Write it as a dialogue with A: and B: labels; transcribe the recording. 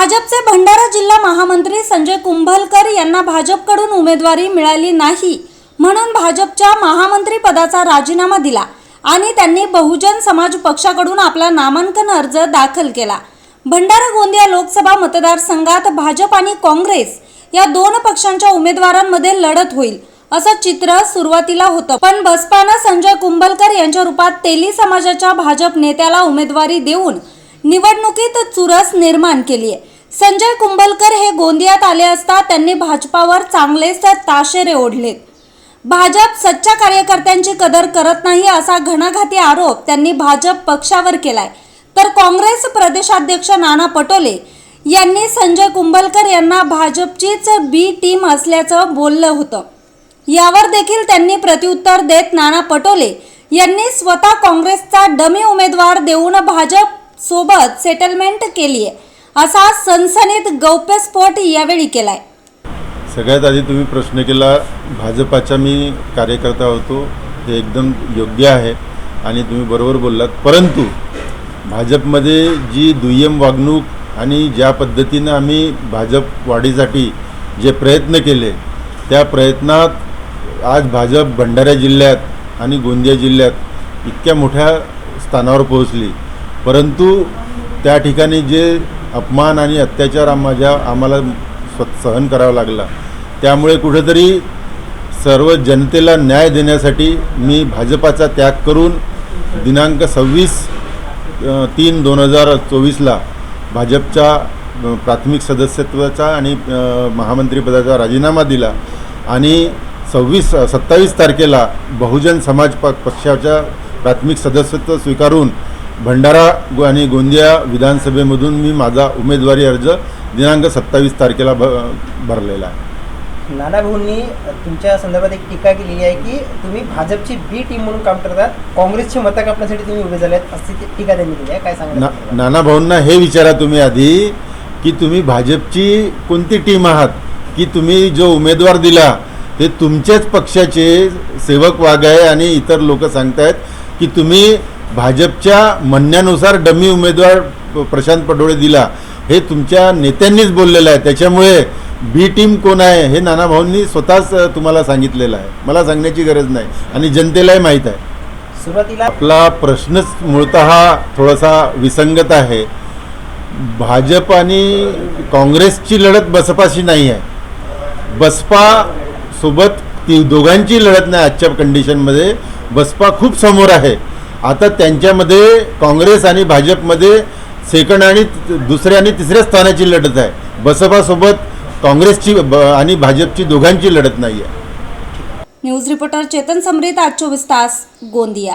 A: भाजपचे भंडारा जिल्हा महामंत्री संजय कुंभलकर यांना भाजपकडून उमेदवारी मिळाली नाही म्हणून भाजपच्या महामंत्री पदाचा राजीनामा दिला आणि त्यांनी बहुजन समाज पक्षाकडून आपला नामांकन अर्ज दाखल केला. भंडारा गोंदिया लोकसभा मतदारसंघात भाजप आणि काँग्रेस या दोन पक्षांच्या उमेदवारांमध्ये लढत होईल असं चित्र सुरुवातीला होतं. पण बसपानं संजय कुंभलकर यांच्या रूपात तेली समाजाच्या भाजप नेत्याला उमेदवारी देऊन निवडणुकीत चुरस निर्माण केली आहे संजय कुंभलकर हे गोंदियात आले असता त्यांनी भाजपावर चांगलेच ताशेरे ओढलेत. भाजप सच्च्या कार्यकर्त्यांची कदर करत नाही असा घणाघाती आरोप त्यांनी भाजप पक्षावर केलाय. तर काँग्रेस प्रदेशाध्यक्ष नाना पटोले यांनी संजय कुंभलकर यांना भाजपचीच बी टीम असल्याचं बोललं होतं. यावर देखील त्यांनी प्रत्युत्तर देत नाना पटोले यांनी स्वतः काँग्रेसचा डमी उमेदवार देऊन भाजप सोबत सेटलमेंट केली आहे असा सनसनीत गौप्यस्फोट यावेळी केलाय.
B: सगळ्यात आधी तुम्ही प्रश्न केला भाजपाचा मी कार्यकर्ता होतो हे एकदम योग्य आहे आणि तुम्ही बरोबर बोललात. परंतु भाजपमध्ये जी दुय्यम वागणूक आणि ज्या पद्धतीनं आम्ही भाजप वाढीसाठी जे प्रयत्न केले त्या प्रयत्नात आज भाजप भंडारा जिल्ह्यात आणि गोंदिया जिल्ह्यात इतक्या मोठ्या स्थानावर पोहोचली. परंतु त्या ठिकाणी जे अपमान आणि अत्याचार माझ्या आम्हाला स्व सहन करावा लागला. त्यामुळे कुठेतरी सर्व जनतेला न्याय देण्यासाठी मी भाजपाचा त्याग करून दिनांक सव्वीस तीन दोन हजार चोवीसला भाजपच्या प्राथमिक सदस्यत्वाचा आणि महामंत्रीपदाचा राजीनामा दिला आणि सव्वीस सत्तावीस तारखेला बहुजन समाज प पक्षाच्या प्राथमिक सदस्यत्व स्वीकारून भंडारा आणि गोंदिया विधानसभेमधून मी माझा उमेदवारी अर्ज दिनांक सत्तावीस तारखेला भ भरलेला आहे.
C: नाना भाऊंनी तुमच्या संदर्भात एक टीका केलेली आहे की तुम्ही भाजपची बी टीम म्हणून काम करतात काँग्रेसची मतं कापण्यासाठी तुम्ही उभे झाले अशी ती टीका त्यांनी केली आहे. काय सांगा
B: नाना भाऊंना हे विचारा तुम्ही आधी की तुम्ही भाजपची कोणती टीम आहात? की तुम्ही जो उमेदवार दिला ते तुमच्याच पक्षाचे सेवक वाघ आहे आणि इतर लोक सांगतायत की तुम्ही भाजपच्या म्हणण्यानुसार डमी उमेदवार प्रशांत पडोळे दिला. हे तुमच्या नेत्यांनीच बोललेलं आहे. त्याच्यामुळे बी टीम कोण आहे हे नाना भाऊंनी स्वतःच तुम्हाला सांगितलेलं आहे. मला सांगण्याची गरज नाही आणि जनतेलाही माहीत आहे.
C: सुरुवातीला
B: आपला प्रश्नच मूळतः थोडासा विसंगत आहे. भाजप आणि काँग्रेसची लढत बसपाशी नाही आहे. बसपा सोबत ती दोघांची लढत नाही आजच्या कंडिशनमध्ये बसपा खूप समोर आहे. आता त्यांच्यामध्ये काँग्रेस आणि भाजपमध्ये सेकंड आणि दुसऱ्या आणि तिसऱ्या स्थानाची लढत आहे. बसपासोबत काँग्रेसची ब- आणि भाजपची दोघांची लढत नाही आहे
A: न्यूज रिपोर्टर चेतन समरीत आज चोवीस तास गोंदिया.